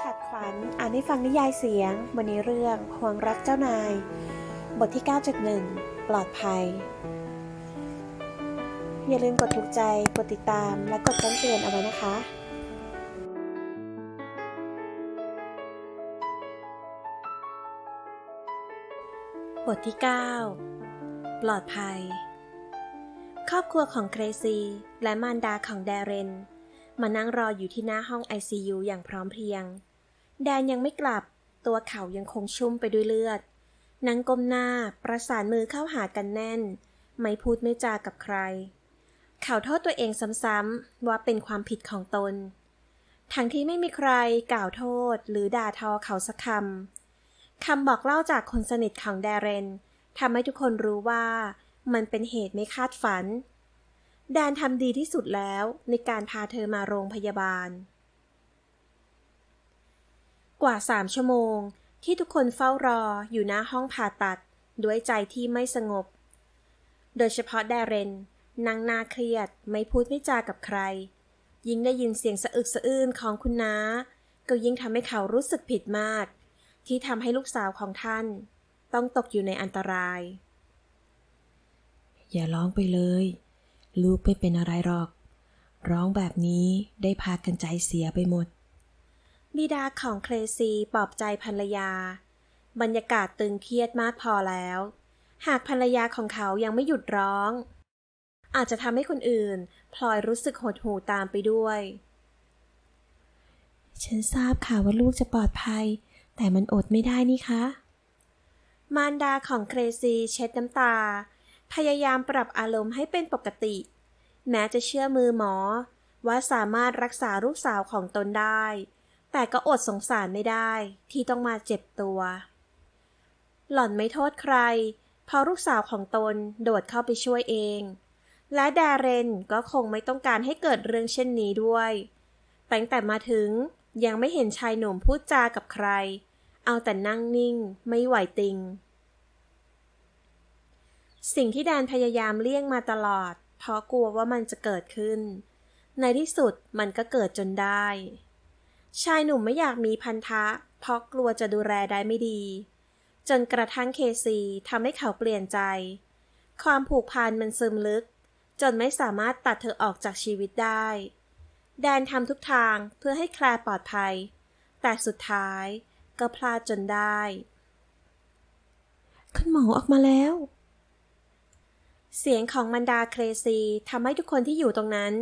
ฉัดขวัญอ่านให้ฟังนิยายเสียงวันนี้เรื่องห่วงรักเจ้านาย บทที่ 9.1 ปลอดภัย อย่าลืมกดถูกใจ กดติดตามและกดแจ้งเตือนเอาไว้นะคะ บทที่ 9 ปลอดภัย ครอบครัวของเกรซีและมารดาของแดเรน มานั่งรออยู่ที่หน้าห้อง ICU อย่างพร้อมเพรียง แดนยังไม่กลับ ตัวเขายังคงชุ่มไปด้วยเลือดนั่งก้มหน้าประสานมือเข้าหากันแน่น ไม่พูดไม่จากับใคร เขาโทษตัวเองซ้ำๆว่าเป็นความผิดของตน ทั้งที่ไม่มีใครกล่าวโทษหรือด่าทอเขาสักคำคำบอกเล่าจากคนสนิทของแดเรนทำให้ทุกคนรู้ว่ามันเป็นเหตุไม่คาดฝัน แดนทำดีที่สุดแล้วในการพาเธอมาโรงพยาบาล กว่าสามชั่วโมงที่ทุกคนเฝ้ารออยู่หน้าห้องผ่าตัดด้วยใจที่ไม่สงบ โดยเฉพาะแดเรนนางนาเครียดไม่พูดไม่จากับใคร ยิ่งได้ยินเสียงสะอึกสะอื้นของคุณน้า ก็ยิ่งทำให้เขารู้สึกผิดมาก ที่ทำให้ลูกสาวของท่าน ต้องตกอยู่ในอันตราย อย่าร้องไปเลย ลูกไม่เป็นอะไรหรอก ร้องแบบนี้ได้พากันใจเสียไปหมด บิดาของเคลซีปลอบใจภรรยา บรรยากาศตึงเครียดมากพอแล้ว หากภรรยาของเขายังไม่หยุดร้อง อาจจะทำให้คนอื่นพลอยรู้สึกหดหู่ตามไปด้วย ฉันทราบค่ะว่าลูกจะปลอดภัย แต่มันอดไม่ได้นี่คะ มารดาของเครซีเช็ดน้ำตา พยายามปรับอารมณ์ให้เป็นปกติ แม้จะเชื่อมือหมอ ว่าสามารถรักษาลูกสาวของตนได้ แต่ก็อดสงสารไม่ได้ที่ต้องมาเจ็บตัว หล่อนไม่โทษใคร เพราะลูกสาวของตนโดดเข้าไปช่วยเอง และดาเรนก็คงไม่ต้องการให้เกิดเรื่องเช่นนี้ด้วยตั้งแต่มาถึงยังไม่เห็นชายหนุ่มพูดจากับใคร เอาแต่นั่งนิ่ง ไม่ไหวติง สิ่งที่แดนพยายามเลี่ยงมาตลอด เพราะกลัวว่ามันจะเกิดขึ้น ในที่สุดมันก็เกิดจนได้ ชายหนุ่มไม่อยากมีพันธะ เพราะกลัวจะดูแลได้ไม่ดี จนกระทั่งเคซีทำให้เขาเปลี่ยนใจ ความผูกพันมันซึมลึก จนไม่สามารถตัดเธอออกจากชีวิตได้ แดนทำทุกทางเพื่อให้แคลร์ปลอดภัย แต่สุดท้ายก็พลาดจนได้ คุณหมอออกมาแล้ว เสียงของมันดาเครซีทำให้ทุกคนที่อยู่ตรงนั้น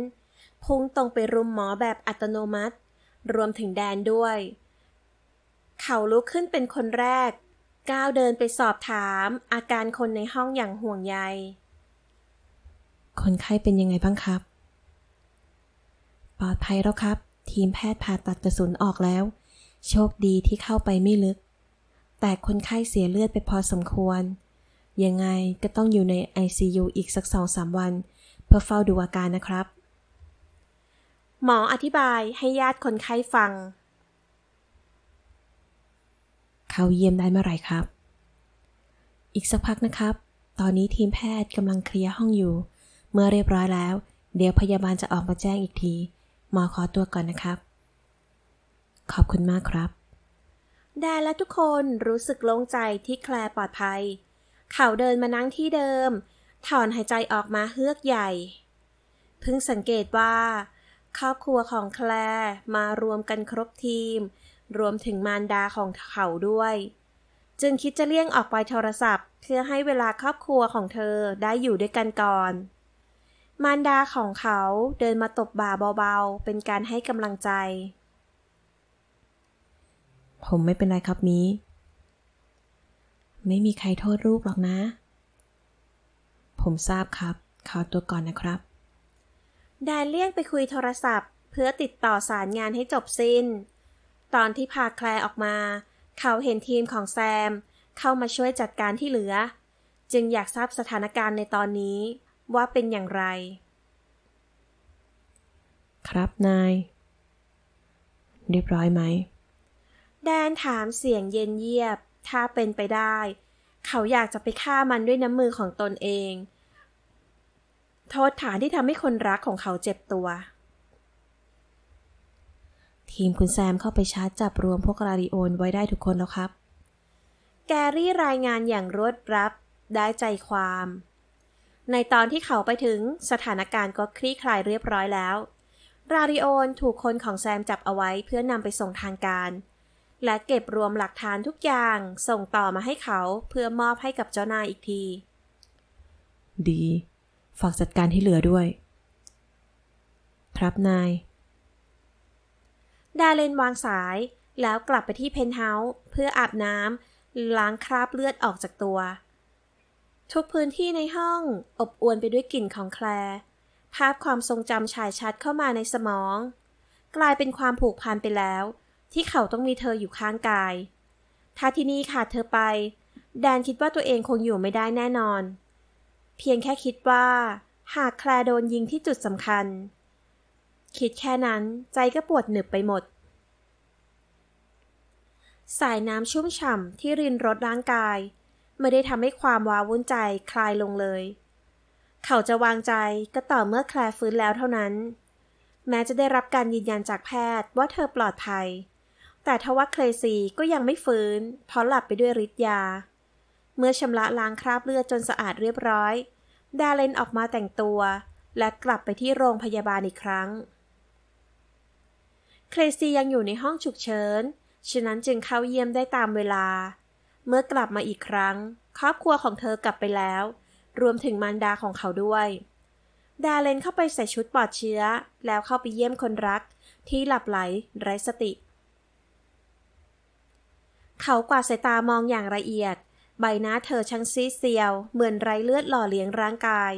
พุ่งตรงไปรุมหมอแบบอัตโนมัติ รวมถึงแดนด้วย เขาลุกขึ้นเป็นคนแรก ก้าวเดินไปสอบถาม อาการคนในห้องอย่างห่วงใย คนไข้เป็นยังไงบ้างครับ ปลอดภัยแล้วครับ ทีมแพทย์ผ่าตัดกระสุนออกแล้ว โชคดีที่เข้าไปไม่ลึก แต่คนไข้เสียเลือดไปพอสมควร ยังไงก็ต้องอยู่ใน ICU อีกสักสองสามวัน เพื่อเฝ้าดูอาการนะครับ หมออธิบายให้ญาติคนไข้ฟัง เขาเยี่ยมได้เมื่อไหร่ครับ อีกสักพักนะครับ ตอนนี้ทีมแพทย์กำลังเคลียร์ห้องอยู่ เมื่อเรียบร้อยแล้ว เดี๋ยวพยาบาลจะออกมาแจ้งอีกที หมอขอตัวก่อนนะครับ ขอบคุณมากครับแดนและทุกคนรู้สึกโล่งใจที่แคลร์ปลอดภัย เขาเดินมานั่งที่เดิม ถอนหายใจออกมาเฮือกใหญ่ เพิ่งสังเกตว่า ครอบครัวของแคลร์มารวมกันครบทีม รวมถึงมารดาของเขาด้วย จึงคิดจะเลี่ยงออกไปโทรศัพท์ เพื่อให้เวลาครอบครัวของเธอได้อยู่ด้วยกันก่อน มารดาของเขาเดินมาตบบ่าเบาๆ เป็นการให้กำลังใจ ผมไม่เป็นไรครับมี ไม่มีใครโทษลูกหรอกนะ ผมทราบครับ ขอตัวก่อนนะครับ แดนเลี่ยงไปคุยโทรศัพท์ เพื่อติดต่อสารงานให้จบสิ้น ตอนที่พาแคลร์ออกมา เขาเห็นทีมของแซม เข้ามาช่วยจัดการที่เหลือ จึงอยากทราบสถานการณ์ในตอนนี้ ว่าเป็นอย่างไร ครับนาย เรียบร้อยไหม แดนถามเสียงเย็นเยียบ ถ้าเป็นไปได้ เขาอยากจะไปฆ่ามันด้วยน้ำมือของตนเอง โทษฐานที่ทำให้คนรักของเขาเจ็บตัว ทีมคุณแซมเข้าไปชาร์จจับรวมพวกราดิโอนไว้ได้ทุกคนแล้วครับ แกรี่รายงานอย่างรวดรับได้ใจความ ในตอนที่เขาไปถึงสถานการณ์ก็คลี่คลายเรียบร้อยแล้วราริโอนถูกคนของแซมจับเอาไว้เพื่อนำไปส่งทางการ และเก็บรวมหลักฐานทุกอย่างส่งต่อมาให้เขาเพื่อมอบให้กับเจ้านายอีกที ดี ฝากจัดการที่เหลือด้วย ครับนาย ดาเลนวางสายแล้วกลับไปที่เพนท์เฮาส์เพื่ออาบน้ำล้างคราบเลือดออกจากตัว ทุกพื้นที่ในห้องอบอวลไปด้วยกลิ่นของแคลร์ภาพความทรงจำฉายชัดเข้ามาในสมอง กลายเป็นความผูกพันไปแล้ว ที่เขาต้องมีเธออยู่ข้างกาย ถ้าที่นี่ขาดเธอไป แดนคิดว่าตัวเองคงอยู่ไม่ได้แน่นอน เพียงแค่คิดว่า หากแคลร์โดนยิงที่จุดสำคัญ คิดแค่นั้นใจก็ปวดหนึบไปหมด สายน้ำชุ่มฉ่ำที่รินรดร่างกาย ไม่ได้ทำให้ความว้าวุ่นใจคลายลงเลย เขาจะวางใจก็ต่อเมื่อแคลร์ฟื้นแล้วเท่านั้นแม้จะได้รับการยืนยันจากแพทย์ว่าเธอปลอดภัย แต่ทว่าเคลซีก็ยังไม่ฟื้น เพราะหลับไปด้วยฤทธิ์ยา เมื่อชำระล้างคราบเลือดจนสะอาดเรียบร้อย ดาเลนออกมาแต่งตัว และกลับไปที่โรงพยาบาลอีกครั้ง เคลซียังอยู่ในห้องฉุกเฉิน ฉะนั้นจึงเข้าเยี่ยมได้ตามเวลา เมื่อกลับมาอีกครั้ง ครอบครัวของเธอกลับไปแล้ว รวมถึงมารดาของเขาด้วย ดาเลนเข้าไปใส่ชุดปลอดเชื้อ แล้วเข้าไปเยี่ยมคนรัก ที่หลับไหลไร้สติ เขากวาดสายตามองอย่างละเอียด ใบหน้าเธอช่างซีดเซียว เหมือนไร้เลือดหล่อเลี้ยงร่างกาย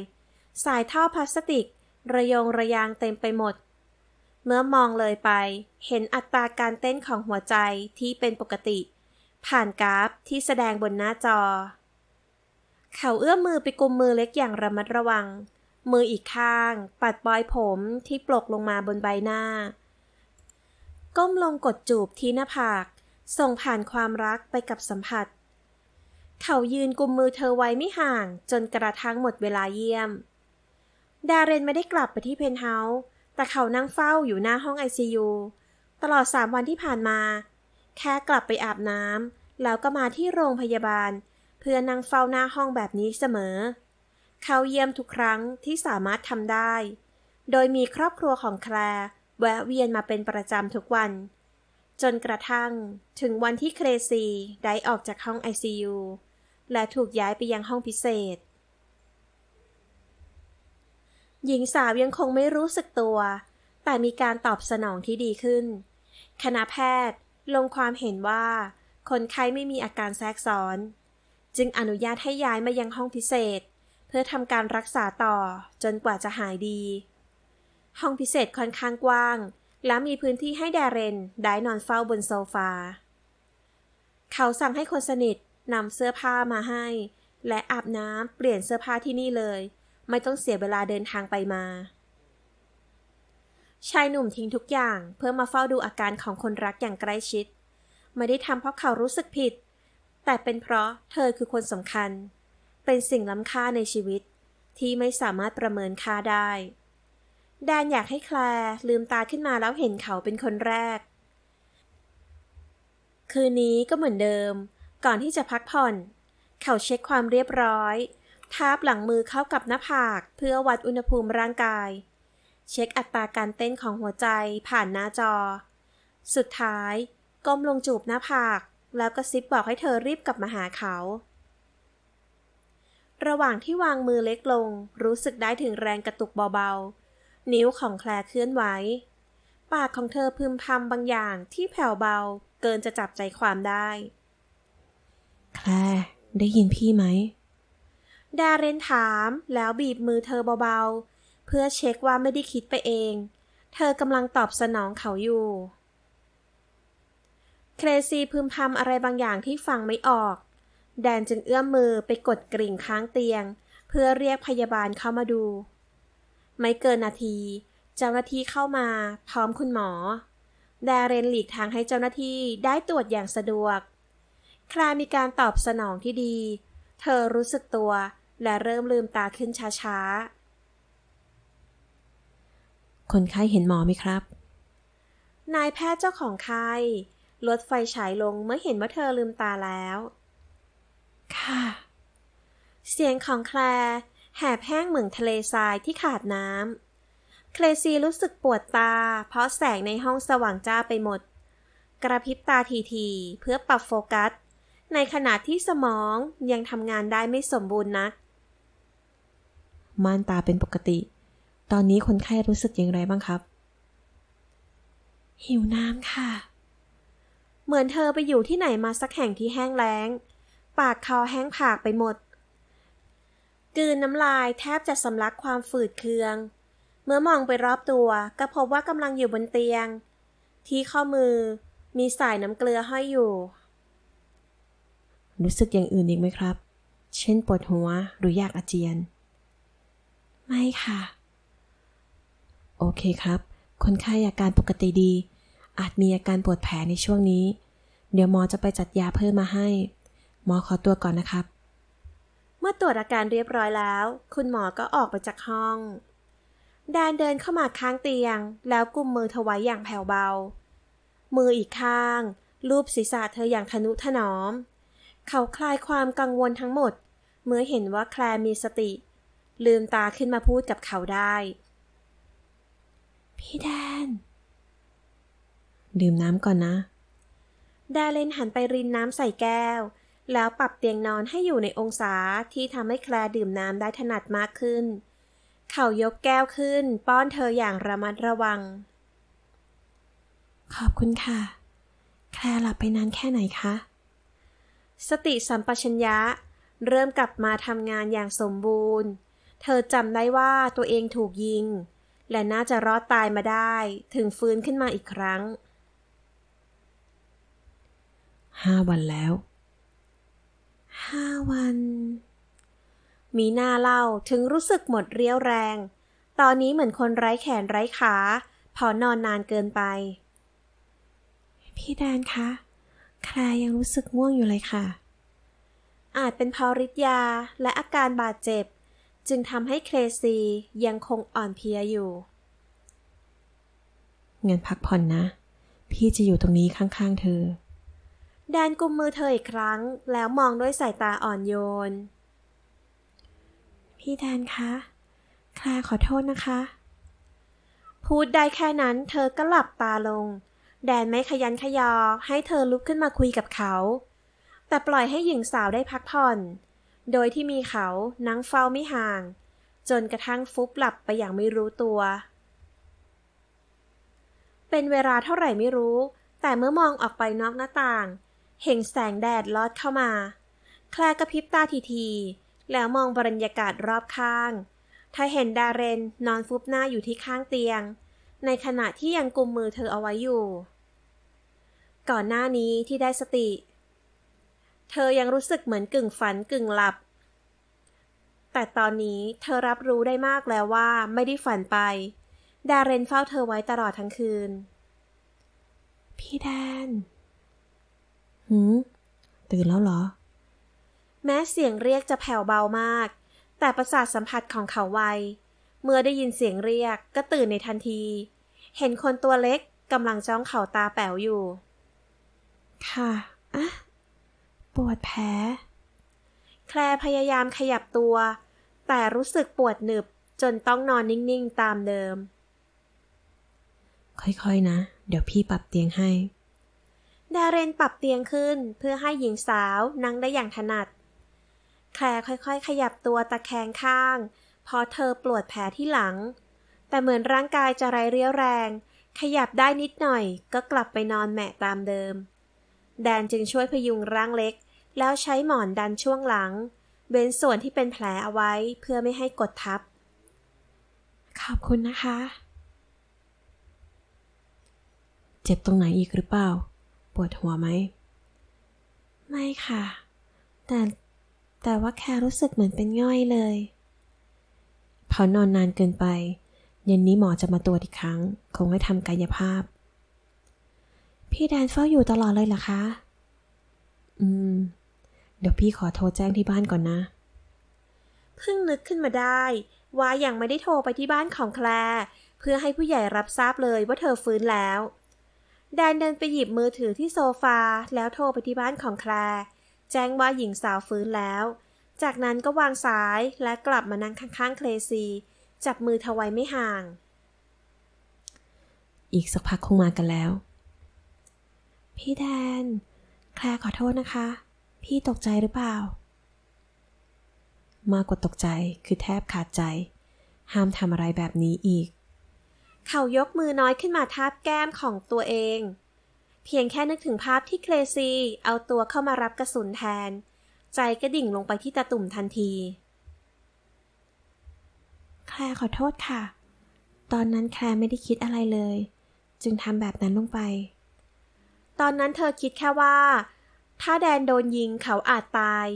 สายท่อพลาสติก ระยงระยางเต็มไปหมด เมื่อมองเลยไป เห็นอัตราการเต้นของหัวใจที่เป็นปกติ ผ่านกราฟที่แสดงบนหน้าจอ เขาเอื้อมมือไปกุมมือเล็กอย่างระมัดระวัง มืออีกข้าง ปัดปลอยผมที่ปลกลงมาบนใบหน้า ก้มลงกดจูบที่หน้าผาก ส่งผ่านความรักไปกับสัมผัส เขายืนกุมมือเธอไว้ไม่ห่าง จนกระทั่งหมดเวลาเยี่ยม ดาเรนไม่ได้กลับไปที่เพนท์เฮาส์แต่เขานั่งเฝ้าอยู่หน้าห้อง ICU ตลอดสามวันที่ผ่านมา แค่กลับไปอาบน้ำแล้วก็มาที่โรงพยาบาล เพื่อนั่งเฝ้าหน้าห้องแบบนี้เสมอ เขาเยี่ยมทุกครั้งที่สามารถทำได้ โดยมีครอบครัวของแคลร์แวะเวียนมาเป็นประจำทุกวัน จนกระทั่ง ถึงวันที่เครซีได้ออกจากห้อง ICU และถูกย้ายไปยังห้องพิเศษ หญิงสาวยังคงไม่รู้สึกตัว แต่มีการตอบสนองที่ดีขึ้น คณะแพทย์ลงความเห็นว่า คนไข้ไม่มีอาการแทรกซ้อน จึงอนุญาตให้ย้ายมายังห้องพิเศษ เพื่อทำการรักษาต่อจนกว่าจะหายดี ห้องพิเศษค่อนข้างกว้าง และมีพื้นที่ให้แดเรนได้นอนเฝ้าบนโซฟา เขาสั่งให้คนสนิทนำเสื้อผ้ามาให้ และอาบน้ำเปลี่ยนเสื้อผ้าที่นี่เลย ไม่ต้องเสียเวลาเดินทางไปมา ชายหนุ่มทิ้งทุกอย่างเพื่อมาเฝ้าดูอาการของคนรักอย่างใกล้ชิด ไม่ได้ทำเพราะเขารู้สึกผิด แต่เป็นเพราะเธอคือคนสำคัญ เป็นสิ่งล้ำค่าในชีวิตที่ไม่สามารถประเมินค่าได้ แดนอยากให้แคลร์ลืมตาขึ้นมาแล้วเห็นเขาเป็นคนแรก คืนนี้ก็เหมือนเดิม ก่อนที่จะพักผ่อน เขาเช็คความเรียบร้อย ทาบหลังมือเข้ากับหน้าผากเพื่อวัดอุณหภูมิร่างกาย เช็คอัตราการเต้นของหัวใจผ่านหน้าจอ สุดท้ายก้มลงจูบหน้าผาก แล้วก็ซิบบอกให้เธอรีบกลับมาหาเขา ระหว่างที่วางมือเล็กลง รู้สึกได้ถึงแรงกระตุกเบาๆ นิ้วของแคลร์เคลื่อนไหว ปากของเธอพึมพำบางอย่างที่แผ่วเบาเกินจะจับใจความได้ แคลร์ได้ยินพี่ไหม ดาเรนถามแล้วบีบมือเธอเบาๆ เพื่อเช็คว่าไม่ได้คิดไปเอง เธอกำลังตอบสนองเขาอยู่ เครซีพึมพำอะไรบางอย่างที่ฟังไม่ออก แดนจึงเอื้อมมือไปกดกริ่งค้างเตียง เพื่อเรียกพยาบาลเข้ามาดู ไม่เกินนาที เจ้าหน้าที่เข้ามาพร้อมคุณหมอ ดาเรนหลีกทางให้เจ้าหน้าที่ได้ตรวจอย่างสะดวก คลามีการตอบสนองที่ดี เธอรู้สึกตัวและเริ่มลืมตาขึ้นช้าๆ คนไข้เห็นหมอไหมครับ นายแพทย์เจ้าของไข้ลดไฟฉายลงเมื่อเห็นว่าเธอลืมตาแล้ว ค่ะ เสียงของแคล แหบแห้งเหมือนทะเลทรายที่ขาดน้ำ เคลซีรู้สึกปวดตา เพราะแสงในห้องสว่างจ้าไปหมด กระพริบตาทีๆเพื่อปรับโฟกัส ในขณะที่สมองยังทำงานได้ไม่สมบูรณ์นัก ม่านตาเป็นปกติ ตอนนี้คนไข้รู้สึกอย่างไรบ้างครับ หิวน้ำค่ะ เหมือนเธอไปอยู่ที่ไหนมาสักแห่งที่แห้งแล้ง ปากคอแห้งผากไปหมด กืนน้ำลายแทบจะสำลักความฝืดเคือง เมื่อมองไปรอบตัวก็พบว่ากำลังอยู่บนเตียง ที่ข้อมือมีสายน้ำเกลือห้อยอยู่ รู้สึกอย่างอื่นอีกไหมครับ เช่นปวดหัวหรืออยากอาเจียน ไม่ค่ะ โอเคครับ คนไข้อาการปกติดี อาจมีอาการปวดแผลในช่วงนี้ เดี๋ยวหมอจะไปจัดยาเพิ่มมาให้ หมอขอตัวก่อนนะครับ เมื่อตรวจอาการเรียบร้อยแล้ว คุณหมอก็ออกไปจากห้องแดนเดินเข้ามาข้างเตียง แล้วกุมมือเธอไว้อย่างแผ่วเบา มืออีกข้างลูบศีรษะเธออย่างทนุถนอม เขาคลายความกังวลทั้งหมด เมื่อเห็นว่าแคลมีสติ ลืมตาขึ้นมาพูดกับเขาได้ พี่แดน ดื่มน้ำก่อนนะแดเลนหันไปรินน้ำใส่แก้ว แล้วปรับเตียงนอนให้อยู่ในองศาที่ทำให้แคลร์ดื่มน้ำได้ถนัดมากขึ้น เขายกแก้วขึ้น ป้อนเธออย่างระมัดระวัง ขอบคุณค่ะ แคลร์หลับไปนานแค่ไหนคะ สติสัมปชัญญะ เริ่มกลับมาทำงานอย่างสมบูรณ์ เธอจำได้ว่าตัวเองถูกยิง และน่าจะรอดตายมาได้ ถึงฟื้นขึ้นมาอีกครั้งห้าวันแล้ว ห้าวัน มีหน้าเล่าถึงรู้สึกหมดเรี่ยวแรง ตอนนี้เหมือนคนไร้แขนไร้ขา พอนอนนานเกินไป พี่แดนคะ แคร์ยังรู้สึกง่วงอยู่เลยค่ะ อาจเป็นเพราะฤทธิ์ยาและอาการบาดเจ็บ จึงทำให้เคลซียังคงอ่อนเพลียอยู่ เงินพักผ่อนนะ พี่จะอยู่ตรงนี้ข้างๆเธอ แดนกุมมือเธออีกครั้ง แล้วมองด้วยสายตาอ่อนโยน พี่แดนคะแคลขอโทษนะคะ พูดได้แค่นั้นเธอก็หลับตาลง แดนไม่ขยันขยอให้เธอลุกขึ้นมาคุยกับเขา แต่ปล่อยให้หญิงสาวได้พักผ่อน โดยที่มีเขานั่งเฝ้าไม่ห่าง จนกระทั่งฟุบหลับไปอย่างไม่รู้ตัว เป็นเวลาเท่าไหร่ไม่รู้ แต่เมื่อมองออกไปนอกหน้าต่าง เห็นแสงแดดลอดเข้ามา แคลร์กระพริบตาทีๆแล้วมองบรรยากาศรอบข้างถ้าเห็นดาเรนนอนฟุบหน้าอยู่ที่ข้างเตียง ในขณะที่ยังกุมมือเธอเอาไว้อยู่ ก่อนหน้านี้ที่ได้สติ เธอยังรู้สึกเหมือนกึ่งฝันกึ่งหลับ แต่ตอนนี้เธอรับรู้ได้มากแล้วว่าไม่ได้ฝันไป ดาเรนเฝ้าเธอไว้ตลอดทั้งคืน พี่แดน หืมตื่นแล้วเหรอ แม้เสียงเรียกจะแผ่วเบามาก แต่ประสาทสัมผัสของเขาไว เมื่อได้ยินเสียงเรียกก็ตื่นในทันที เห็นคนตัวเล็กกำลังจ้องเขาตาแป๋วอยู่ ค่ะอะปวดแผล แคลร์พยายามขยับตัว แต่รู้สึกปวดหนึบจนต้องนอนนิ่ง ๆ ตามเดิม ค่อย ๆ นะ เดี๋ยวพี่ปรับเตียงให้ ดาเรนปรับเตียงขึ้นเพื่อให้หญิงสาวนั่งได้อย่างถนัด แคลร์ค่อยๆ ขยับตัวตะแคงข้างพราะเธอปวดแผลที่หลัง แต่เหมือนร่างกายจะไร้เรี่ยวแรง ขยับได้นิดหน่อย ก็กลับไปนอนแหมะตามเดิม แดนจึงช่วยพยุงร่างเล็ก แล้วใช้หมอนดันช่วงหลังเว้นส่วนที่เป็นแผลเอาไว้เพื่อไม่ให้กดทับ ขอบคุณนะคะ เจ็บตรงไหนอีกหรือเปล่า ปวดหัวไหม ไม่ค่ะ แต่แต่ว่าแค่รู้สึกเหมือนเป็นง่อยเลย พอนอนนานเกินไป เย็นนี้หมอจะมาตรวจอีกครั้ง คงให้ทำกายภาพ พี่แดนเฝ้าอยู่ตลอดเลยเหรอคะ อืม เดี๋ยวพี่ขอโทรแจ้งที่บ้านก่อนนะ เพิ่งนึกขึ้นมาได้ว่ายังไม่ได้โทรไปที่บ้านของแคลร์เพื่อให้ผู้ใหญ่รับทราบเลยว่าเธอฟื้นแล้ว แดนเดินไปหยิบมือถือที่โซฟา แล้วโทรไปที่บ้านของแคลร์แจ้งว่าหญิงสาวฟื้นแล้ว จากนั้นก็วางสายและกลับมานั่งข้างๆเคลซี จับมือเธอไว้ไม่ห่าง อีกสักพักคงมากันแล้ว พี่แดน แคลร์ขอโทษนะคะ พี่ตกใจหรือเปล่า มากกว่าตกใจคือแทบขาดใจ ห้ามทำอะไรแบบนี้อีก เขายกมือน้อยขึ้นมาทาบแก้มของตัวเอง เพียงแค่นึกถึงภาพที่เคลซีเอาตัวเข้ามารับกระสุนแทน ใจก็ดิ่งลงไปที่ตาตุ่มทันที แคลร์ขอโทษค่ะ ตอนนั้นแคลร์ไม่ได้คิดอะไรเลย จึงทำแบบนั้นลงไป ตอนนั้นเธอคิดแค่ว่า ถ้าแดนโดนยิงเขาอาจตาย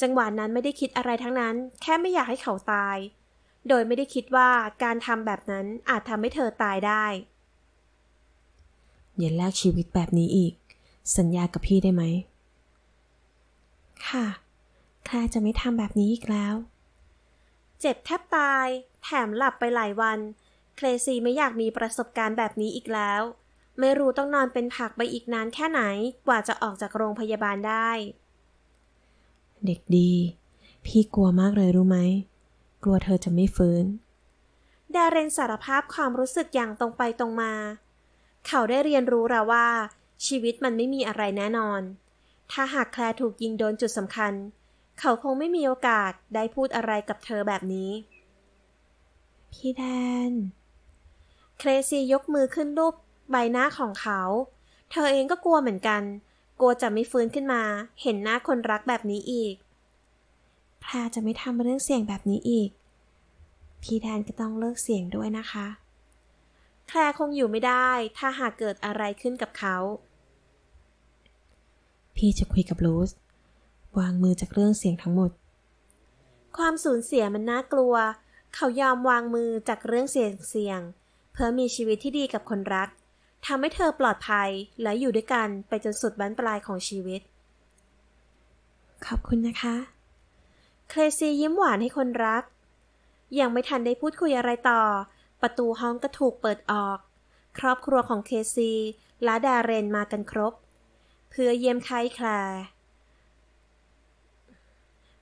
จังหวะนั้นไม่ได้คิดอะไรทั้งนั้น แค่ไม่อยากให้เขาตาย โดยไม่ได้คิดว่าการทำแบบนั้นอาจทำให้เธอตายได้อย่าแลกชีวิตแบบนี้อีก สัญญากับพี่ได้ไหม ค่ะแคลร์จะไม่ทำแบบนี้อีกแล้ว เจ็บแทบตาย แถมหลับไปหลายวัน เคลซีไม่อยากมีประสบการณ์แบบนี้อีกแล้ว ไม่รู้ต้องนอนเป็นผักไปอีกนานแค่ไหน กว่าจะออกจากโรงพยาบาลได้ เด็กดี พี่กลัวมากเลยรู้ไหม กลัวเธอจะไม่ฟื้น ดาเรนสารภาพความรู้สึกอย่างตรงไปตรงมา เขาได้เรียนรู้แล้วว่า ชีวิตมันไม่มีอะไรแน่นอน ถ้าหากแคลร์ถูกยิงโดนจุดสำคัญ เขาคงไม่มีโอกาสได้พูดอะไรกับเธอแบบนี้ พี่แดน เครซียกมือขึ้นรูปใบหน้าของเขา เธอเองก็กลัวเหมือนกัน กลัวจะไม่ฟื้นขึ้นมา เห็นหน้าคนรักแบบนี้อีก แพรจะไม่ทำเรื่องเสี่ยงแบบนี้อีก พี่แดนก็ต้องเลิกเสี่ยงด้วยนะคะแคลร์คงอยู่ไม่ได้ ถ้าหากเกิดอะไรขึ้นกับเขา พี่จะคุยกับลูสวางมือจากเรื่องเสี่ยงทั้งหมด ความสูญเสียมันน่ากลัว เขายอมวางมือจากเรื่องเสี่ยงเสี่ยงๆเพื่อมีชีวิตที่ดีกับคนรักทำให้เธอปลอดภัยและอยู่ด้วยกันไปจนสุดบั้นปลายของชีวิต ขอบคุณนะคะ เคลซียิ้มหวานให้คนรัก ยังไม่ทันได้พูดคุยอะไรต่อ ประตูห้องก็ถูกเปิดออก ครอบครัวของเคซีและดาเรนมากันครบ เพื่อเยี่ยมไข้แคลร์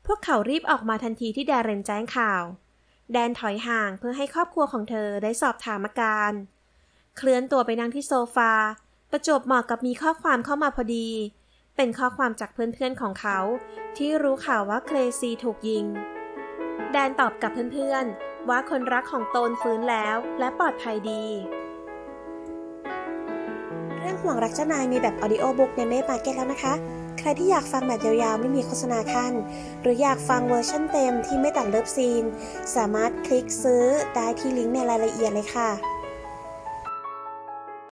พวกเขารีบออกมาทันทีที่ดาเรนแจ้งข่าว แดนถอยห่างเพื่อให้ครอบครัวของเธอได้สอบถามอาการ เคลื่อนตัวไปนั่งที่โซฟา ประจบเหมาะกับมีข้อความเข้ามาพอดี เป็นข้อความจากเพื่อนๆของเขา ที่รู้ข่าวว่าเคลซีถูกยิง แดนตอบกับเพื่อนๆ ว่าคนรักของตนฟื้นแล้วและปลอดภัยดี เรื่องห่วงรักเจ้านายมีแบบออดิโอบุ๊กในเมมาเก็ตแล้วนะคะ ใครที่อยากฟังแบบยาวๆ ไม่มีโฆษณาขั้นหรืออยากฟังเวอร์ชั่นเต็มที่ไม่ตัดเลิฟซีน สามารถคลิกซื้อได้ที่ลิงก์ในรายละเอียดเลยค่ะ